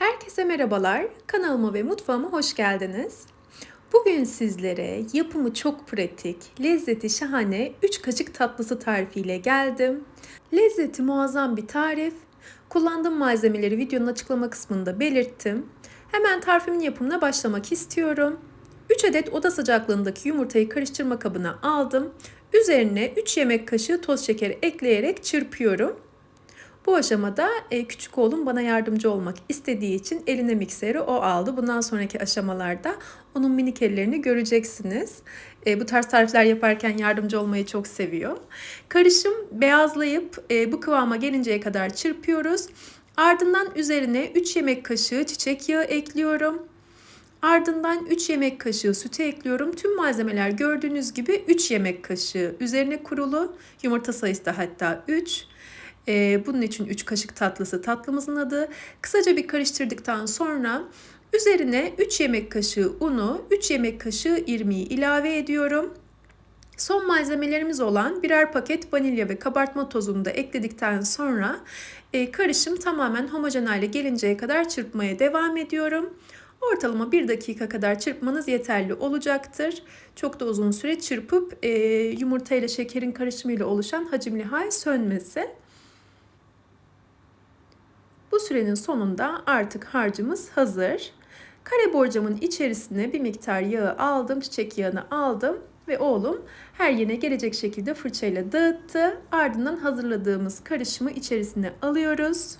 Herkese merhabalar. Kanalıma ve mutfağıma hoş geldiniz. Bugün sizlere yapımı çok pratik, lezzeti şahane 3 kaşık tatlısı tarifiyle geldim. Lezzeti muazzam bir tarif. Kullandığım malzemeleri videonun açıklama kısmında belirttim. Hemen tarifimin yapımına başlamak istiyorum. 3 adet oda sıcaklığındaki yumurtayı karıştırma kabına aldım. Üzerine 3 yemek kaşığı toz şekeri ekleyerek çırpıyorum. Bu aşamada e, küçük oğlum bana yardımcı olmak istediği için eline mikseri o aldı. Bundan sonraki aşamalarda onun minik ellerini göreceksiniz. E, bu tarz tarifler yaparken yardımcı olmayı çok seviyor. Karışım beyazlayıp e, bu kıvama gelinceye kadar çırpıyoruz. Ardından üzerine 3 yemek kaşığı çiçek yağı ekliyorum. Ardından 3 yemek kaşığı sütü ekliyorum. Tüm malzemeler gördüğünüz gibi 3 yemek kaşığı üzerine kurulu. Yumurta sayısı da hatta 3. Ee, bunun için 3 kaşık tatlısı tatlımızın adı. Kısaca bir karıştırdıktan sonra üzerine 3 yemek kaşığı unu, 3 yemek kaşığı irmiği ilave ediyorum. Son malzemelerimiz olan birer paket vanilya ve kabartma tozunu da ekledikten sonra e, karışım tamamen homojen hale gelinceye kadar çırpmaya devam ediyorum. Ortalama 1 dakika kadar çırpmanız yeterli olacaktır. Çok da uzun süre çırpıp e, yumurta ile şekerin karışımıyla oluşan hacimli hal sönmesin. Bu sürenin sonunda artık harcımız hazır. Kare borcamın içerisine bir miktar yağı aldım, çiçek yağını aldım ve oğlum her yerine gelecek şekilde fırçayla dağıttı. Ardından hazırladığımız karışımı içerisine alıyoruz.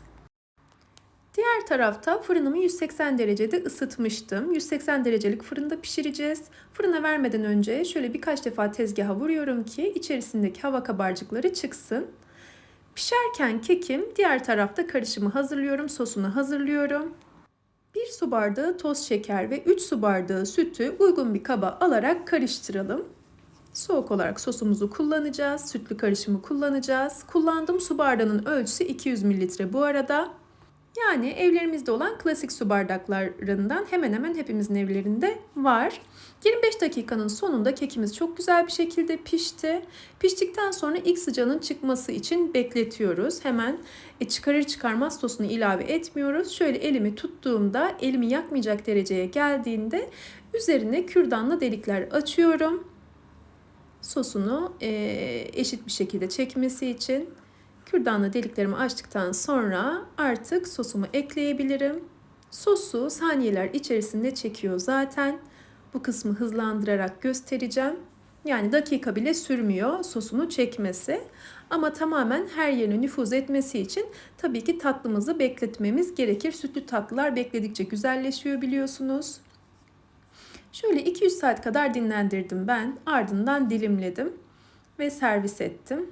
Diğer tarafta fırınımı 180 derecede ısıtmıştım. 180 derecelik fırında pişireceğiz. Fırına vermeden önce şöyle birkaç defa tezgaha vuruyorum ki içerisindeki hava kabarcıkları çıksın. Pişerken kekim diğer tarafta karışımı hazırlıyorum, sosunu hazırlıyorum. 1 su bardağı toz şeker ve 3 su bardağı sütü uygun bir kaba alarak karıştıralım. Soğuk olarak sosumuzu kullanacağız. Sütlü karışımı kullanacağız. Kullandığım su bardağının ölçüsü 200 mililitre bu arada. Yani evlerimizde olan klasik su bardaklarından hemen hemen hepimizin evlerinde var. 25 dakikanın sonunda kekimiz çok güzel bir şekilde pişti. Piştikten sonra ilk sıcağının çıkması için bekletiyoruz. Hemen e, çıkarır çıkarmaz sosunu ilave etmiyoruz. Şöyle elimi tuttuğumda elimi yakmayacak dereceye geldiğinde üzerine kürdanla delikler açıyorum. Sosunu e, eşit bir şekilde çekmesi için Kürdanla deliklerimi açtıktan sonra artık sosumu ekleyebilirim. Sosu saniyeler içerisinde çekiyor zaten. Bu kısmı hızlandırarak göstereceğim. Yani dakika bile sürmüyor sosunu çekmesi. Ama tamamen her yerine nüfuz etmesi için tabii ki tatlımızı bekletmemiz gerekir. Sütlü tatlılar bekledikçe güzelleşiyor biliyorsunuz. Şöyle 200 saat kadar dinlendirdim ben. Ardından dilimledim ve servis ettim.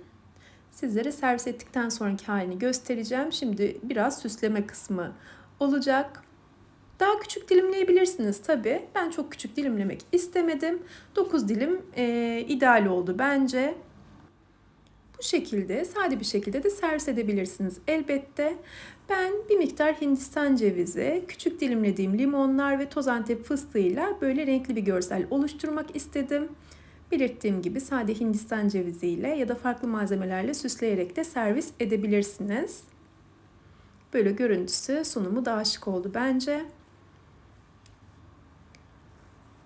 Sizlere servis ettikten sonraki halini göstereceğim. Şimdi biraz süsleme kısmı olacak. Daha küçük dilimleyebilirsiniz tabi. Ben çok küçük dilimlemek istemedim. 9 dilim e, ideal oldu bence. Bu şekilde sade bir şekilde de servis edebilirsiniz elbette. Ben bir miktar Hindistan cevizi, küçük dilimlediğim limonlar ve toz antep fıstığıyla böyle renkli bir görsel oluşturmak istedim. Belirttiğim gibi sade Hindistan ceviziyle ya da farklı malzemelerle süsleyerek de servis edebilirsiniz. Böyle görüntüsü sunumu daha şık oldu bence.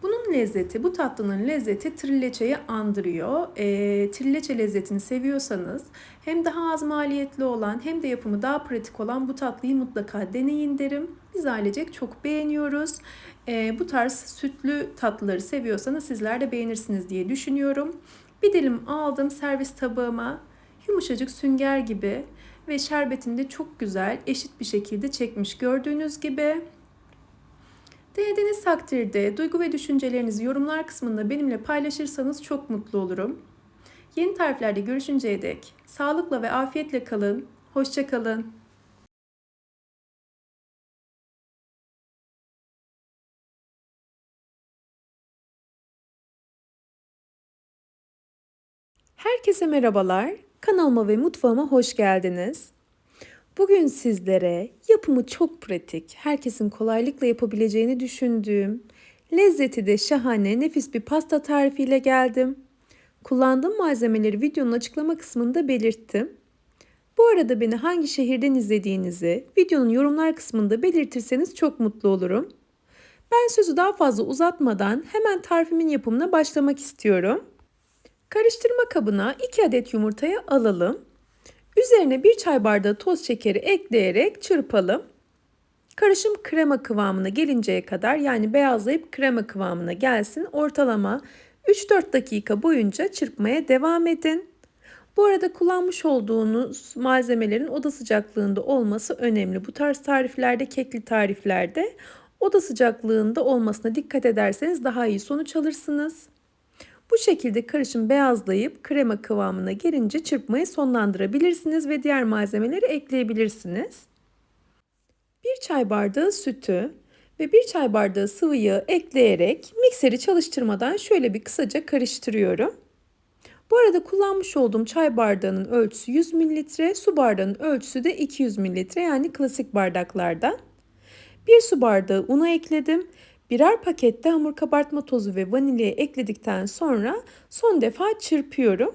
Bunun lezzeti, bu tatlının lezzeti trileçeyi andırıyor. E, trileçe lezzetini seviyorsanız hem daha az maliyetli olan hem de yapımı daha pratik olan bu tatlıyı mutlaka deneyin derim. Biz ailecek çok beğeniyoruz. E, bu tarz sütlü tatlıları seviyorsanız sizler de beğenirsiniz diye düşünüyorum. Bir dilim aldım servis tabağıma. Yumuşacık sünger gibi ve şerbetini de çok güzel eşit bir şekilde çekmiş gördüğünüz gibi. Denediğiniz takdirde duygu ve düşüncelerinizi yorumlar kısmında benimle paylaşırsanız çok mutlu olurum. Yeni tariflerde görüşünceye dek sağlıkla ve afiyetle kalın. Hoşçakalın. Herkese merhabalar. Kanalıma ve mutfağıma hoş geldiniz. Bugün sizlere yapımı çok pratik, herkesin kolaylıkla yapabileceğini düşündüğüm, lezzeti de şahane, nefis bir pasta tarifiyle geldim. Kullandığım malzemeleri videonun açıklama kısmında belirttim. Bu arada beni hangi şehirden izlediğinizi videonun yorumlar kısmında belirtirseniz çok mutlu olurum. Ben sözü daha fazla uzatmadan hemen tarifimin yapımına başlamak istiyorum. Karıştırma kabına 2 adet yumurtayı alalım. Üzerine 1 çay bardağı toz şekeri ekleyerek çırpalım. Karışım krema kıvamına gelinceye kadar yani beyazlayıp krema kıvamına gelsin. Ortalama 3-4 dakika boyunca çırpmaya devam edin. Bu arada kullanmış olduğunuz malzemelerin oda sıcaklığında olması önemli. Bu tarz tariflerde, kekli tariflerde oda sıcaklığında olmasına dikkat ederseniz daha iyi sonuç alırsınız. Bu şekilde karışım beyazlayıp krema kıvamına gelince çırpmayı sonlandırabilirsiniz ve diğer malzemeleri ekleyebilirsiniz. 1 çay bardağı sütü ve 1 çay bardağı sıvı yağ ekleyerek mikseri çalıştırmadan şöyle bir kısaca karıştırıyorum. Bu arada kullanmış olduğum çay bardağının ölçüsü 100 mililitre, su bardağının ölçüsü de 200 mililitre yani klasik bardaklardan. 1 su bardağı unu ekledim. Birer pakette hamur kabartma tozu ve vanilya ekledikten sonra son defa çırpıyorum.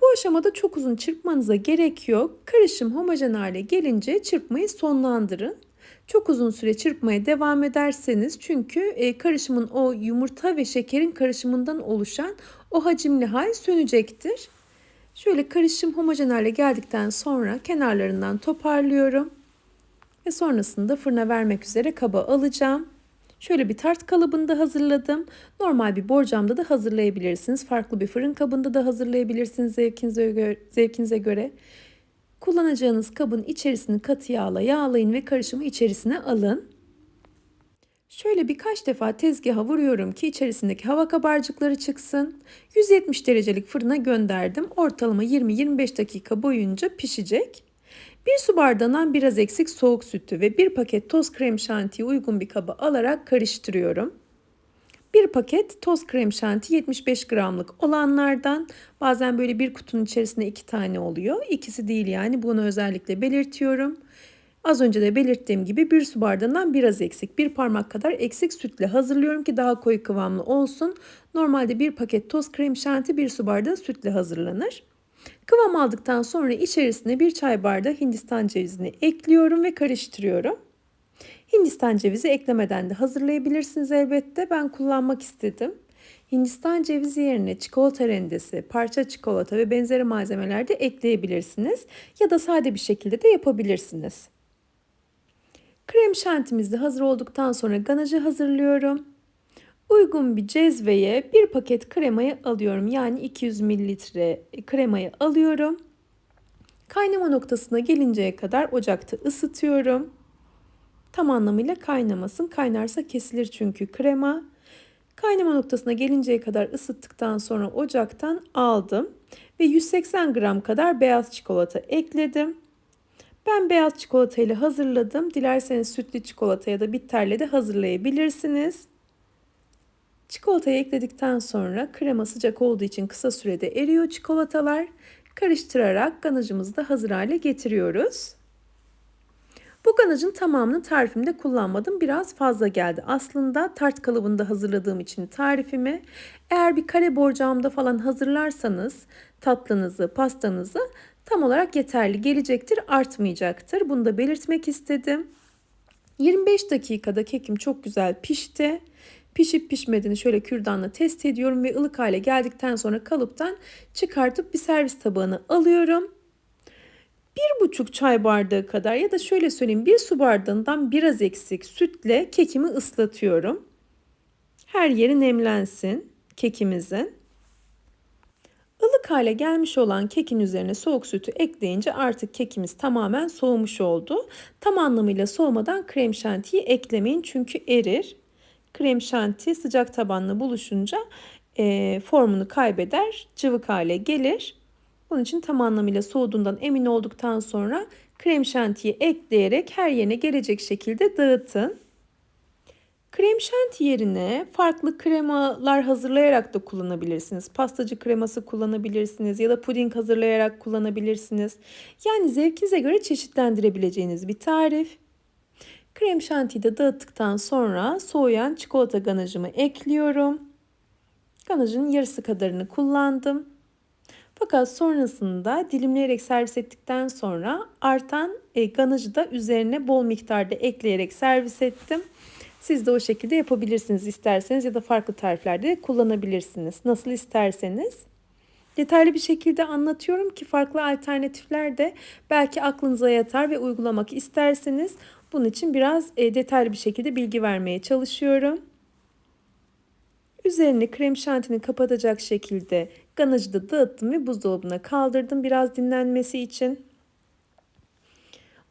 Bu aşamada çok uzun çırpmanıza gerek yok. Karışım homojen hale gelince çırpmayı sonlandırın. Çok uzun süre çırpmaya devam ederseniz çünkü e, karışımın o yumurta ve şekerin karışımından oluşan o hacimli hal sönecektir. Şöyle karışım homojen hale geldikten sonra kenarlarından toparlıyorum. Ve sonrasında fırına vermek üzere kaba alacağım. Şöyle bir tart kalıbında hazırladım. Normal bir borcamda da hazırlayabilirsiniz. Farklı bir fırın kabında da hazırlayabilirsiniz zevkinize göre. Zevkinize göre. Kullanacağınız kabın içerisini katı yağla yağlayın ve karışımı içerisine alın. Şöyle birkaç defa tezgaha vuruyorum ki içerisindeki hava kabarcıkları çıksın. 170 derecelik fırına gönderdim. Ortalama 20-25 dakika boyunca pişecek. Bir su bardağından biraz eksik soğuk sütü ve bir paket toz krem şantiyi uygun bir kaba alarak karıştırıyorum. Bir paket toz krem şanti 75 gramlık olanlardan bazen böyle bir kutunun içerisinde iki tane oluyor. İkisi değil yani bunu özellikle belirtiyorum. Az önce de belirttiğim gibi bir su bardağından biraz eksik, bir parmak kadar eksik sütle hazırlıyorum ki daha koyu kıvamlı olsun. Normalde bir paket toz krem şanti bir su bardağı sütle hazırlanır. Kıvam aldıktan sonra içerisine bir çay bardağı hindistan cevizini ekliyorum ve karıştırıyorum. Hindistan cevizi eklemeden de hazırlayabilirsiniz elbette. Ben kullanmak istedim. Hindistan cevizi yerine çikolata rendesi, parça çikolata ve benzeri malzemeler de ekleyebilirsiniz. Ya da sade bir şekilde de yapabilirsiniz. Krem şantimiz de hazır olduktan sonra ganajı hazırlıyorum. Uygun bir cezveye bir paket kremayı alıyorum. Yani 200 mililitre kremayı alıyorum. Kaynama noktasına gelinceye kadar ocakta ısıtıyorum. Tam anlamıyla kaynamasın. Kaynarsa kesilir çünkü krema. Kaynama noktasına gelinceye kadar ısıttıktan sonra ocaktan aldım ve 180 gram kadar beyaz çikolata ekledim. Ben beyaz çikolata ile hazırladım. Dilerseniz sütlü çikolata ya da bitterle de hazırlayabilirsiniz. Çikolatayı ekledikten sonra krema sıcak olduğu için kısa sürede eriyor çikolatalar. Karıştırarak ganajımızı da hazır hale getiriyoruz. Bu ganajın tamamını tarifimde kullanmadım. Biraz fazla geldi. Aslında tart kalıbında hazırladığım için tarifimi eğer bir kare borcamda falan hazırlarsanız tatlınızı, pastanızı tam olarak yeterli gelecektir, artmayacaktır. Bunu da belirtmek istedim. 25 dakikada kekim çok güzel pişti. Pişip pişmediğini şöyle kürdanla test ediyorum ve ılık hale geldikten sonra kalıptan çıkartıp bir servis tabağına alıyorum. Bir buçuk çay bardağı kadar ya da şöyle söyleyeyim bir su bardağından biraz eksik sütle kekimi ıslatıyorum. Her yeri nemlensin kekimizin. Ilık hale gelmiş olan kekin üzerine soğuk sütü ekleyince artık kekimiz tamamen soğumuş oldu. Tam anlamıyla soğumadan krem şantiyi eklemeyin çünkü erir. Krem şanti sıcak tabanla buluşunca e, formunu kaybeder, cıvık hale gelir. Bunun için tam anlamıyla soğuduğundan emin olduktan sonra krem şantiyi ekleyerek her yerine gelecek şekilde dağıtın. Krem şanti yerine farklı kremalar hazırlayarak da kullanabilirsiniz. Pastacı kreması kullanabilirsiniz ya da puding hazırlayarak kullanabilirsiniz. Yani zevkinize göre çeşitlendirebileceğiniz bir tarif. Krem şantiyi de dağıttıktan sonra soğuyan çikolata ganajımı ekliyorum. Ganajın yarısı kadarını kullandım. Fakat sonrasında dilimleyerek servis ettikten sonra artan e, ganajı da üzerine bol miktarda ekleyerek servis ettim. Siz de o şekilde yapabilirsiniz isterseniz ya da farklı tariflerde de kullanabilirsiniz. Nasıl isterseniz. Detaylı bir şekilde anlatıyorum ki farklı alternatifler de belki aklınıza yatar ve uygulamak isterseniz bunun için biraz e, detaylı bir şekilde bilgi vermeye çalışıyorum. Üzerini krem şantini kapatacak şekilde ganajı da dağıttım ve buzdolabına kaldırdım biraz dinlenmesi için.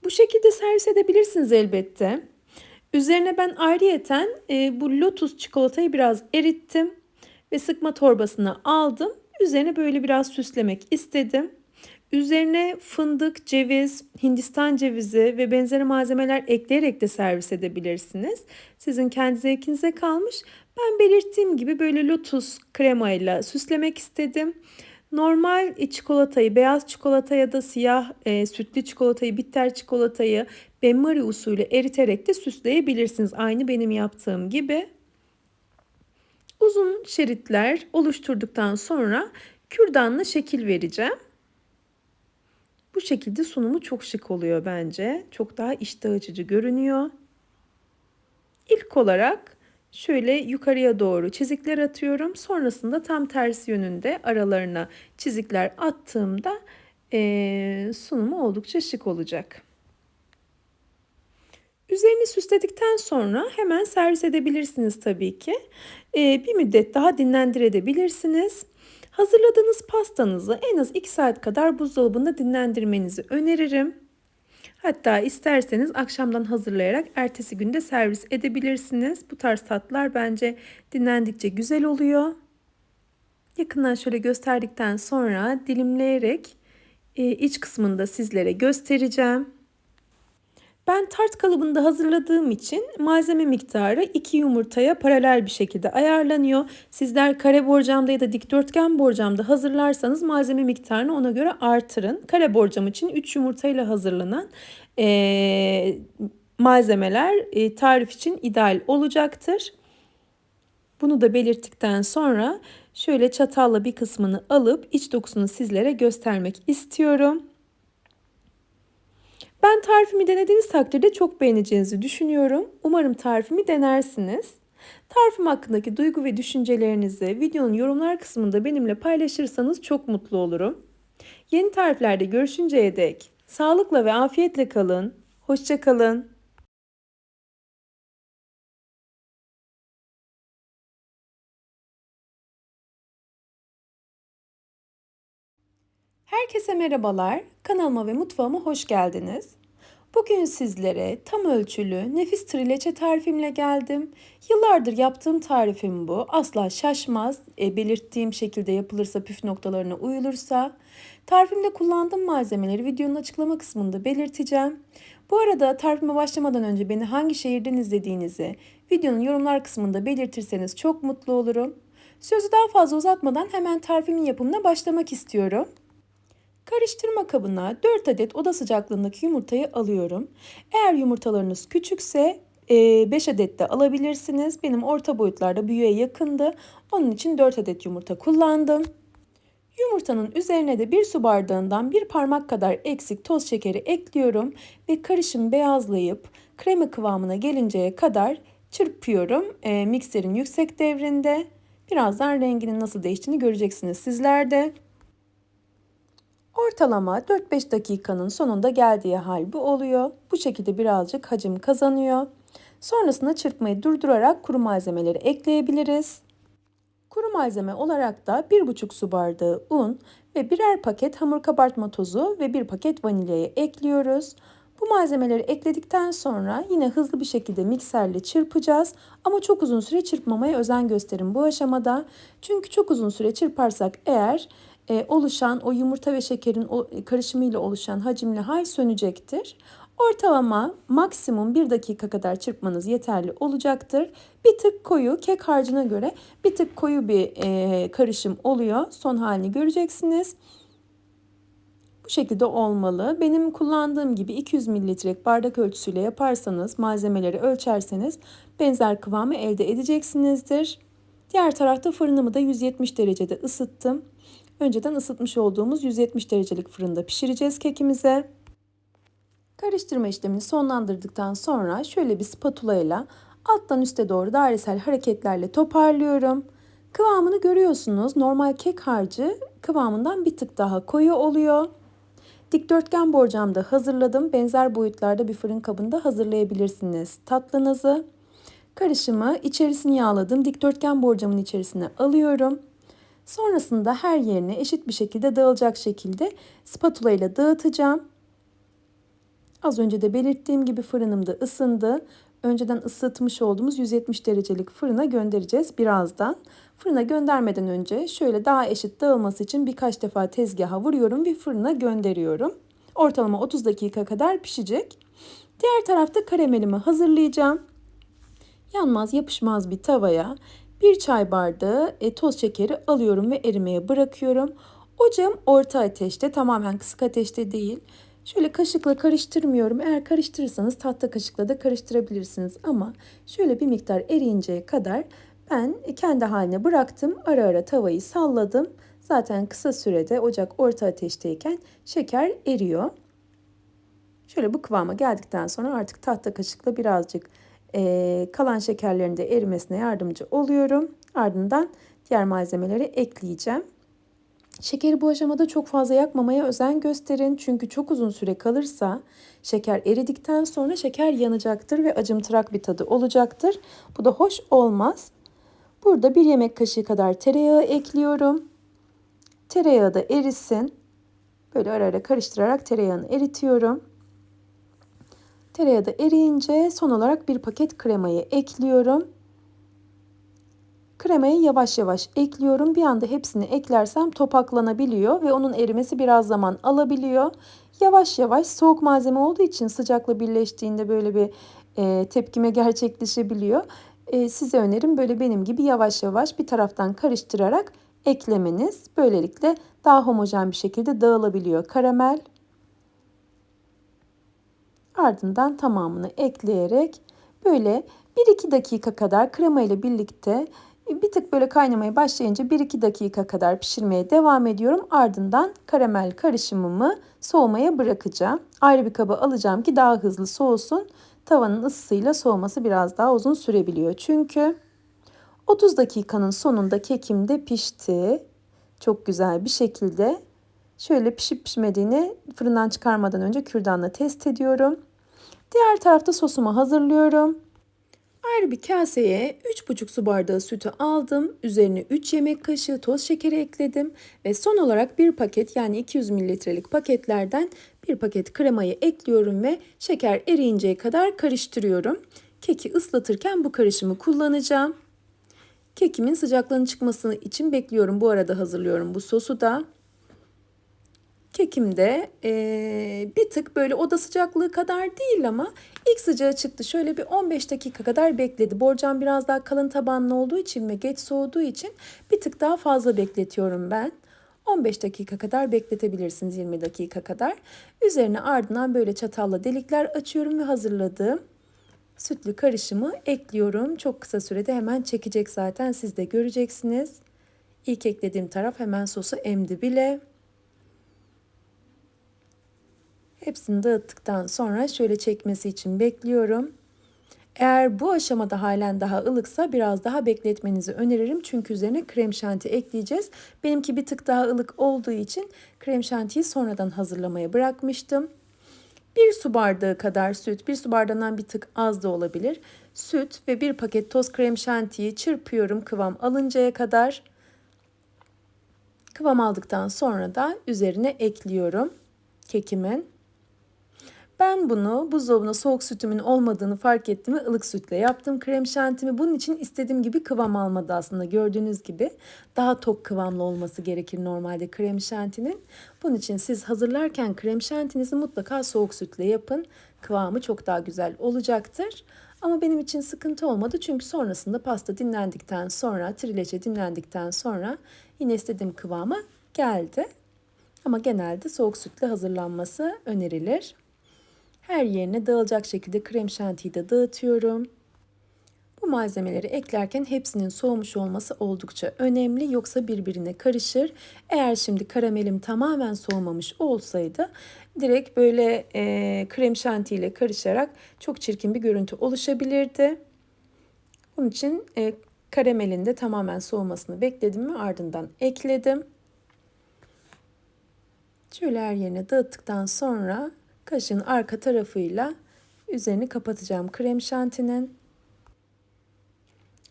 Bu şekilde servis edebilirsiniz elbette. Üzerine ben ayrıyeten e, bu lotus çikolatayı biraz erittim ve sıkma torbasına aldım. Üzerine böyle biraz süslemek istedim. Üzerine fındık, ceviz, hindistan cevizi ve benzeri malzemeler ekleyerek de servis edebilirsiniz. Sizin kendi zevkinize kalmış. Ben belirttiğim gibi böyle lotus kremayla süslemek istedim. Normal çikolatayı, beyaz çikolata ya da siyah e, sütlü çikolatayı, bitter çikolatayı benmari usulü eriterek de süsleyebilirsiniz. Aynı benim yaptığım gibi. Uzun şeritler oluşturduktan sonra kürdanla şekil vereceğim. Bu şekilde sunumu çok şık oluyor bence. Çok daha iştah açıcı görünüyor. İlk olarak şöyle yukarıya doğru çizikler atıyorum. Sonrasında tam tersi yönünde aralarına çizikler attığımda e, sunumu oldukça şık olacak. Üzerini süsledikten sonra hemen servis edebilirsiniz tabii ki. E, bir müddet daha dinlendirebilirsiniz. Hazırladığınız pastanızı en az 2 saat kadar buzdolabında dinlendirmenizi öneririm. Hatta isterseniz akşamdan hazırlayarak ertesi günde servis edebilirsiniz. Bu tarz tatlar bence dinlendikçe güzel oluyor. Yakından şöyle gösterdikten sonra dilimleyerek e, iç kısmında sizlere göstereceğim. Ben tart kalıbında hazırladığım için malzeme miktarı 2 yumurtaya paralel bir şekilde ayarlanıyor. Sizler kare borcamda ya da dikdörtgen borcamda hazırlarsanız malzeme miktarını ona göre artırın. Kare borcam için 3 yumurtayla hazırlanan e, malzemeler e, tarif için ideal olacaktır. Bunu da belirttikten sonra şöyle çatalla bir kısmını alıp iç dokusunu sizlere göstermek istiyorum. Ben tarifimi denediğiniz takdirde çok beğeneceğinizi düşünüyorum. Umarım tarifimi denersiniz. Tarifim hakkındaki duygu ve düşüncelerinizi videonun yorumlar kısmında benimle paylaşırsanız çok mutlu olurum. Yeni tariflerde görüşünceye dek sağlıkla ve afiyetle kalın. Hoşçakalın. Herkese merhabalar. Kanalıma ve mutfağıma hoş geldiniz. Bugün sizlere tam ölçülü nefis trileçe tarifimle geldim. Yıllardır yaptığım tarifim bu. Asla şaşmaz. E, belirttiğim şekilde yapılırsa püf noktalarına uyulursa. Tarifimde kullandığım malzemeleri videonun açıklama kısmında belirteceğim. Bu arada tarifime başlamadan önce beni hangi şehirden izlediğinizi videonun yorumlar kısmında belirtirseniz çok mutlu olurum. Sözü daha fazla uzatmadan hemen tarifimin yapımına başlamak istiyorum. Karıştırma kabına 4 adet oda sıcaklığındaki yumurtayı alıyorum. Eğer yumurtalarınız küçükse 5 e, adet de alabilirsiniz. Benim orta boyutlarda büyüğe yakındı. Onun için 4 adet yumurta kullandım. Yumurtanın üzerine de bir su bardağından bir parmak kadar eksik toz şekeri ekliyorum ve karışım beyazlayıp krema kıvamına gelinceye kadar çırpıyorum. E, mikserin yüksek devrinde. Birazdan renginin nasıl değiştiğini göreceksiniz sizler de. Ortalama 4-5 dakikanın sonunda geldiği hal bu oluyor. Bu şekilde birazcık hacim kazanıyor. Sonrasında çırpmayı durdurarak kuru malzemeleri ekleyebiliriz. Kuru malzeme olarak da 1,5 su bardağı un ve birer paket hamur kabartma tozu ve bir paket vanilyayı ekliyoruz. Bu malzemeleri ekledikten sonra yine hızlı bir şekilde mikserle çırpacağız. Ama çok uzun süre çırpmamaya özen gösterin bu aşamada. Çünkü çok uzun süre çırparsak eğer e, oluşan o yumurta ve şekerin o, e, karışımıyla oluşan hacimli hal sönecektir. Ortalama maksimum 1 dakika kadar çırpmanız yeterli olacaktır. Bir tık koyu kek harcına göre bir tık koyu bir e, karışım oluyor. Son halini göreceksiniz. Bu şekilde olmalı. Benim kullandığım gibi 200 mililitrelik bardak ölçüsüyle yaparsanız malzemeleri ölçerseniz benzer kıvamı elde edeceksinizdir. Diğer tarafta fırınımı da 170 derecede ısıttım. Önceden ısıtmış olduğumuz 170 derecelik fırında pişireceğiz kekimize. Karıştırma işlemini sonlandırdıktan sonra şöyle bir spatula ile alttan üste doğru dairesel hareketlerle toparlıyorum. Kıvamını görüyorsunuz. Normal kek harcı kıvamından bir tık daha koyu oluyor. Dikdörtgen borcamda hazırladım. Benzer boyutlarda bir fırın kabında hazırlayabilirsiniz tatlınızı. Karışımı içerisini yağladım. Dikdörtgen borcamın içerisine alıyorum. Sonrasında her yerine eşit bir şekilde dağılacak şekilde spatula ile dağıtacağım. Az önce de belirttiğim gibi fırınım da ısındı. Önceden ısıtmış olduğumuz 170 derecelik fırına göndereceğiz birazdan. Fırına göndermeden önce şöyle daha eşit dağılması için birkaç defa tezgaha vuruyorum ve fırına gönderiyorum. Ortalama 30 dakika kadar pişecek. Diğer tarafta karamelimi hazırlayacağım. Yanmaz yapışmaz bir tavaya bir çay bardağı e, toz şekeri alıyorum ve erimeye bırakıyorum. Ocağım orta ateşte tamamen kısık ateşte değil. Şöyle kaşıkla karıştırmıyorum. Eğer karıştırırsanız tahta kaşıkla da karıştırabilirsiniz. Ama şöyle bir miktar eriyinceye kadar ben kendi haline bıraktım. Ara ara tavayı salladım. Zaten kısa sürede ocak orta ateşteyken şeker eriyor. Şöyle bu kıvama geldikten sonra artık tahta kaşıkla birazcık e, kalan şekerlerin de erimesine yardımcı oluyorum. Ardından diğer malzemeleri ekleyeceğim. Şekeri bu aşamada çok fazla yakmamaya özen gösterin. Çünkü çok uzun süre kalırsa şeker eridikten sonra şeker yanacaktır ve acımtırak bir tadı olacaktır. Bu da hoş olmaz. Burada bir yemek kaşığı kadar tereyağı ekliyorum. Tereyağı da erisin. Böyle ara ara karıştırarak tereyağını eritiyorum. Tereyağı da eriyince son olarak bir paket kremayı ekliyorum. Kremayı yavaş yavaş ekliyorum. Bir anda hepsini eklersem topaklanabiliyor ve onun erimesi biraz zaman alabiliyor. Yavaş yavaş soğuk malzeme olduğu için sıcakla birleştiğinde böyle bir e, tepkime gerçekleşebiliyor. E, size önerim böyle benim gibi yavaş yavaş bir taraftan karıştırarak eklemeniz. Böylelikle daha homojen bir şekilde dağılabiliyor karamel. Ardından tamamını ekleyerek böyle 1-2 dakika kadar krema ile birlikte bir tık böyle kaynamaya başlayınca 1-2 dakika kadar pişirmeye devam ediyorum. Ardından karamel karışımımı soğumaya bırakacağım. Ayrı bir kaba alacağım ki daha hızlı soğusun. Tavanın ısısıyla soğuması biraz daha uzun sürebiliyor. Çünkü 30 dakikanın sonunda kekim de pişti. Çok güzel bir şekilde. Şöyle pişip pişmediğini fırından çıkarmadan önce kürdanla test ediyorum. Diğer tarafta sosumu hazırlıyorum. Ayrı bir kaseye 3,5 su bardağı sütü aldım. Üzerine 3 yemek kaşığı toz şekeri ekledim. Ve son olarak bir paket yani 200 mililitrelik paketlerden bir paket kremayı ekliyorum ve şeker eriyinceye kadar karıştırıyorum. Keki ıslatırken bu karışımı kullanacağım. Kekimin sıcaklığının çıkması için bekliyorum. Bu arada hazırlıyorum bu sosu da. Kekimde e, bir tık böyle oda sıcaklığı kadar değil ama ilk sıcağı çıktı. Şöyle bir 15 dakika kadar bekledi. Borcam biraz daha kalın tabanlı olduğu için ve geç soğuduğu için bir tık daha fazla bekletiyorum ben. 15 dakika kadar bekletebilirsiniz 20 dakika kadar. Üzerine ardından böyle çatalla delikler açıyorum ve hazırladığım sütlü karışımı ekliyorum. Çok kısa sürede hemen çekecek zaten siz de göreceksiniz. İlk eklediğim taraf hemen sosu emdi bile. Hepsini dağıttıktan sonra şöyle çekmesi için bekliyorum. Eğer bu aşamada halen daha ılıksa biraz daha bekletmenizi öneririm. Çünkü üzerine krem şanti ekleyeceğiz. Benimki bir tık daha ılık olduğu için krem şantiyi sonradan hazırlamaya bırakmıştım. Bir su bardağı kadar süt, bir su bardağından bir tık az da olabilir. Süt ve bir paket toz krem şantiyi çırpıyorum kıvam alıncaya kadar. Kıvam aldıktan sonra da üzerine ekliyorum kekimin. Ben bunu buzdolabına soğuk sütümün olmadığını fark ettim ve ılık sütle yaptım krem şantimi. Bunun için istediğim gibi kıvam almadı aslında gördüğünüz gibi. Daha tok kıvamlı olması gerekir normalde krem şantinin. Bunun için siz hazırlarken krem şantinizi mutlaka soğuk sütle yapın. Kıvamı çok daha güzel olacaktır. Ama benim için sıkıntı olmadı çünkü sonrasında pasta dinlendikten sonra, trileçe dinlendikten sonra yine istediğim kıvama geldi. Ama genelde soğuk sütle hazırlanması önerilir. Her yerine dağılacak şekilde krem şantiyi de dağıtıyorum. Bu malzemeleri eklerken hepsinin soğumuş olması oldukça önemli yoksa birbirine karışır. Eğer şimdi karamelim tamamen soğumamış olsaydı direkt böyle e, krem şanti ile karışarak çok çirkin bir görüntü oluşabilirdi. Bunun için e, karamelin de tamamen soğumasını bekledim ve ardından ekledim. Şöyle her yerine dağıttıktan sonra kaşın arka tarafıyla üzerini kapatacağım krem şantinin.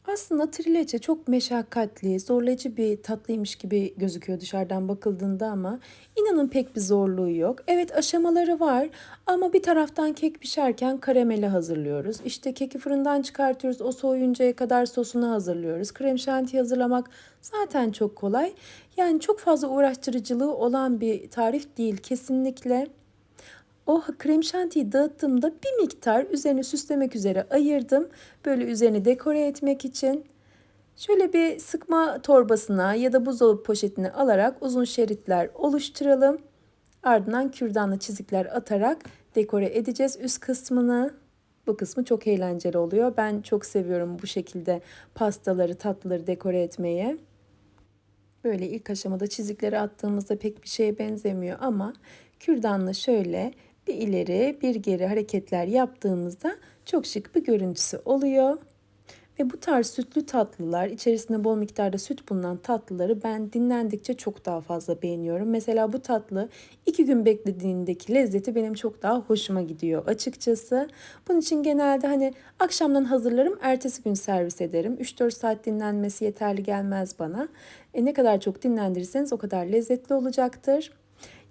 Aslında trileçe çok meşakkatli, zorlayıcı bir tatlıymış gibi gözüküyor dışarıdan bakıldığında ama inanın pek bir zorluğu yok. Evet aşamaları var ama bir taraftan kek pişerken karameli hazırlıyoruz. İşte keki fırından çıkartıyoruz, o soğuyuncaya kadar sosunu hazırlıyoruz. Krem şanti hazırlamak zaten çok kolay. Yani çok fazla uğraştırıcılığı olan bir tarif değil kesinlikle. O krem şantiyi dağıttığımda bir miktar üzerine süslemek üzere ayırdım. Böyle üzerini dekore etmek için. Şöyle bir sıkma torbasına ya da buzdolabı poşetine alarak uzun şeritler oluşturalım. Ardından kürdanla çizikler atarak dekore edeceğiz üst kısmını. Bu kısmı çok eğlenceli oluyor. Ben çok seviyorum bu şekilde pastaları, tatlıları dekore etmeyi. Böyle ilk aşamada çizikleri attığımızda pek bir şeye benzemiyor ama kürdanla şöyle bir ileri bir geri hareketler yaptığımızda çok şık bir görüntüsü oluyor. Ve bu tarz sütlü tatlılar, içerisinde bol miktarda süt bulunan tatlıları ben dinlendikçe çok daha fazla beğeniyorum. Mesela bu tatlı iki gün beklediğindeki lezzeti benim çok daha hoşuma gidiyor açıkçası. Bunun için genelde hani akşamdan hazırlarım, ertesi gün servis ederim. 3-4 saat dinlenmesi yeterli gelmez bana. E ne kadar çok dinlendirirseniz o kadar lezzetli olacaktır.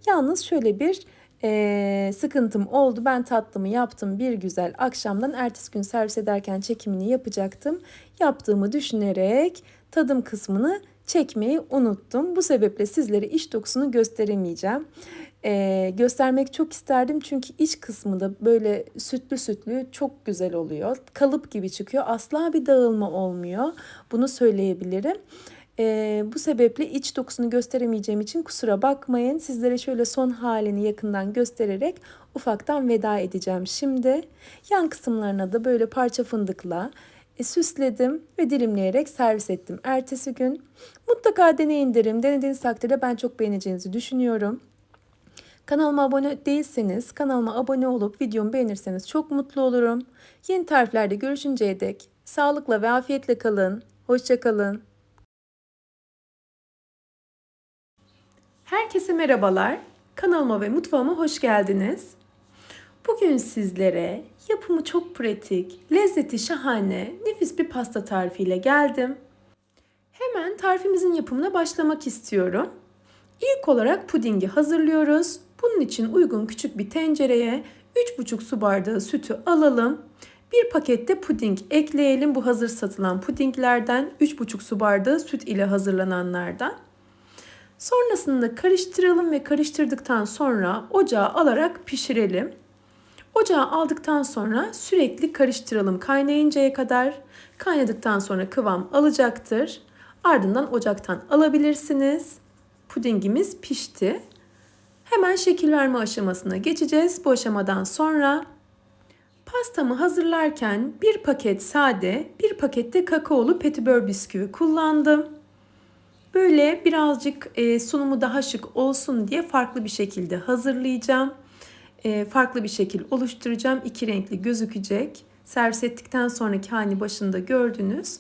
Yalnız şöyle bir e, sıkıntım oldu. Ben tatlımı yaptım bir güzel akşamdan. Ertesi gün servis ederken çekimini yapacaktım. Yaptığımı düşünerek tadım kısmını çekmeyi unuttum. Bu sebeple sizlere iç dokusunu gösteremeyeceğim. Ee, göstermek çok isterdim çünkü iç kısmı da böyle sütlü sütlü çok güzel oluyor. Kalıp gibi çıkıyor. Asla bir dağılma olmuyor. Bunu söyleyebilirim. E, bu sebeple iç dokusunu gösteremeyeceğim için kusura bakmayın. Sizlere şöyle son halini yakından göstererek ufaktan veda edeceğim şimdi. Yan kısımlarına da böyle parça fındıkla e, süsledim ve dilimleyerek servis ettim. Ertesi gün mutlaka deneyin derim. Denediğiniz takdirde ben çok beğeneceğinizi düşünüyorum. Kanalıma abone değilseniz kanalıma abone olup videomu beğenirseniz çok mutlu olurum. Yeni tariflerde görüşünceye dek sağlıkla ve afiyetle kalın. Hoşçakalın. Herkese merhabalar. Kanalıma ve mutfağıma hoş geldiniz. Bugün sizlere yapımı çok pratik, lezzeti şahane, nefis bir pasta tarifiyle geldim. Hemen tarifimizin yapımına başlamak istiyorum. İlk olarak pudingi hazırlıyoruz. Bunun için uygun küçük bir tencereye 3,5 su bardağı sütü alalım. Bir pakette puding ekleyelim. Bu hazır satılan pudinglerden 3,5 su bardağı süt ile hazırlananlardan. Sonrasında karıştıralım ve karıştırdıktan sonra ocağa alarak pişirelim. Ocağa aldıktan sonra sürekli karıştıralım kaynayıncaya kadar. Kaynadıktan sonra kıvam alacaktır. Ardından ocaktan alabilirsiniz. Pudingimiz pişti. Hemen şekil verme aşamasına geçeceğiz. Bu aşamadan sonra pastamı hazırlarken bir paket sade, bir pakette kakaolu petibör bisküvi kullandım. Böyle birazcık e, sunumu daha şık olsun diye farklı bir şekilde hazırlayacağım. E, farklı bir şekil oluşturacağım. İki renkli gözükecek. Servis ettikten sonraki hali başında gördünüz.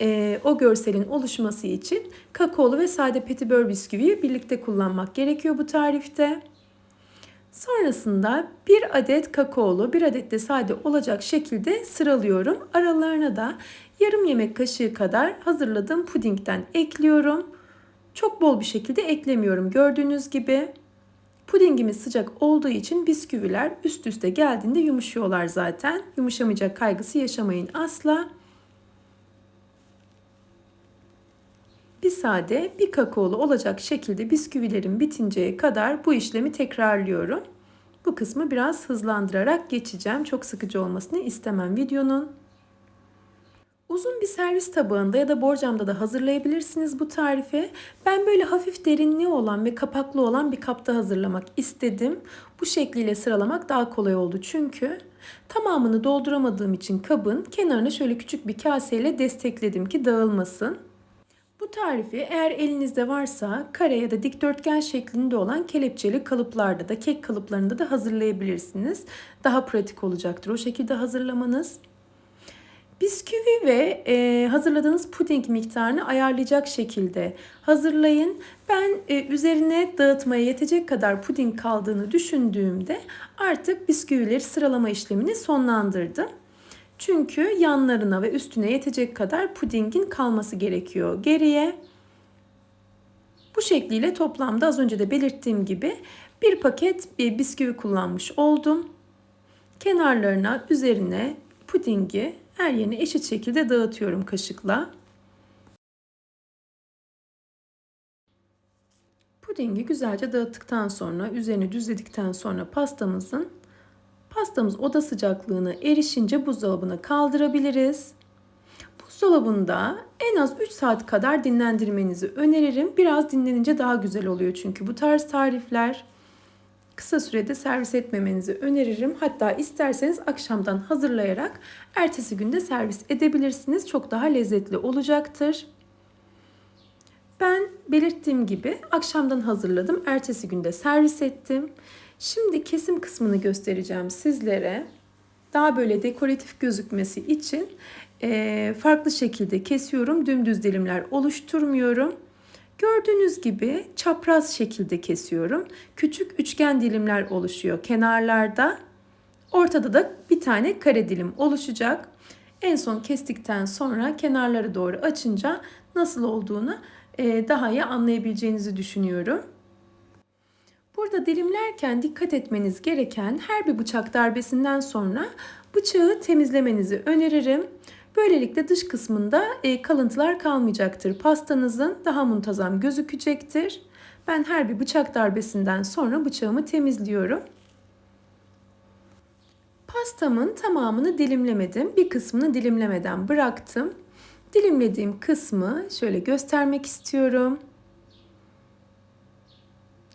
E, o görselin oluşması için kakaolu ve sade petibör bisküviyi birlikte kullanmak gerekiyor bu tarifte. Sonrasında bir adet kakaolu, bir adet de sade olacak şekilde sıralıyorum. Aralarına da yarım yemek kaşığı kadar hazırladığım pudingden ekliyorum. Çok bol bir şekilde eklemiyorum gördüğünüz gibi. Pudingimiz sıcak olduğu için bisküviler üst üste geldiğinde yumuşuyorlar zaten. Yumuşamayacak kaygısı yaşamayın asla. Bir sade bir kakaolu olacak şekilde bisküvilerin bitinceye kadar bu işlemi tekrarlıyorum. Bu kısmı biraz hızlandırarak geçeceğim. Çok sıkıcı olmasını istemem videonun. Uzun bir servis tabağında ya da borcamda da hazırlayabilirsiniz bu tarifi. Ben böyle hafif derinliği olan ve kapaklı olan bir kapta hazırlamak istedim. Bu şekliyle sıralamak daha kolay oldu çünkü. Tamamını dolduramadığım için kabın kenarına şöyle küçük bir kaseyle destekledim ki dağılmasın. Bu tarifi eğer elinizde varsa kare ya da dikdörtgen şeklinde olan kelepçeli kalıplarda da kek kalıplarında da hazırlayabilirsiniz. Daha pratik olacaktır o şekilde hazırlamanız. Bisküvi ve e, hazırladığınız puding miktarını ayarlayacak şekilde hazırlayın. Ben e, üzerine dağıtmaya yetecek kadar puding kaldığını düşündüğümde artık bisküvileri sıralama işlemini sonlandırdım. Çünkü yanlarına ve üstüne yetecek kadar pudingin kalması gerekiyor geriye. Bu şekliyle toplamda az önce de belirttiğim gibi bir paket bir bisküvi kullanmış oldum. Kenarlarına, üzerine pudingi her yerine eşit şekilde dağıtıyorum kaşıkla. Pudingi güzelce dağıttıktan sonra, üzerine düzledikten sonra pastamızın pastamız oda sıcaklığına erişince buzdolabına kaldırabiliriz. Buzdolabında en az 3 saat kadar dinlendirmenizi öneririm. Biraz dinlenince daha güzel oluyor çünkü bu tarz tarifler kısa sürede servis etmemenizi öneririm. Hatta isterseniz akşamdan hazırlayarak ertesi günde servis edebilirsiniz. Çok daha lezzetli olacaktır. Ben belirttiğim gibi akşamdan hazırladım. Ertesi günde servis ettim. Şimdi kesim kısmını göstereceğim sizlere. Daha böyle dekoratif gözükmesi için farklı şekilde kesiyorum. Dümdüz dilimler oluşturmuyorum. Gördüğünüz gibi çapraz şekilde kesiyorum. Küçük üçgen dilimler oluşuyor kenarlarda. Ortada da bir tane kare dilim oluşacak. En son kestikten sonra kenarları doğru açınca nasıl olduğunu daha iyi anlayabileceğinizi düşünüyorum. Burada dilimlerken dikkat etmeniz gereken her bir bıçak darbesinden sonra bıçağı temizlemenizi öneririm. Böylelikle dış kısmında e, kalıntılar kalmayacaktır. Pastanızın daha muntazam gözükecektir. Ben her bir bıçak darbesinden sonra bıçağımı temizliyorum. Pastamın tamamını dilimlemedim. Bir kısmını dilimlemeden bıraktım. Dilimlediğim kısmı şöyle göstermek istiyorum.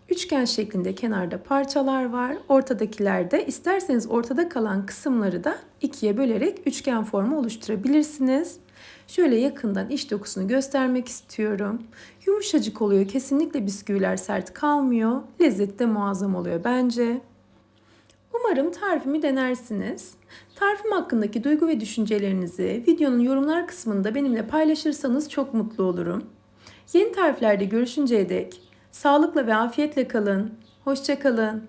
Üçgen şeklinde kenarda parçalar var. Ortadakilerde isterseniz ortada kalan kısımları da ikiye bölerek üçgen formu oluşturabilirsiniz. Şöyle yakından iç dokusunu göstermek istiyorum. Yumuşacık oluyor. Kesinlikle bisküviler sert kalmıyor. Lezzeti de muazzam oluyor bence. Umarım tarifimi denersiniz. Tarifim hakkındaki duygu ve düşüncelerinizi videonun yorumlar kısmında benimle paylaşırsanız çok mutlu olurum. Yeni tariflerde görüşünceye dek Sağlıkla ve afiyetle kalın. Hoşça kalın.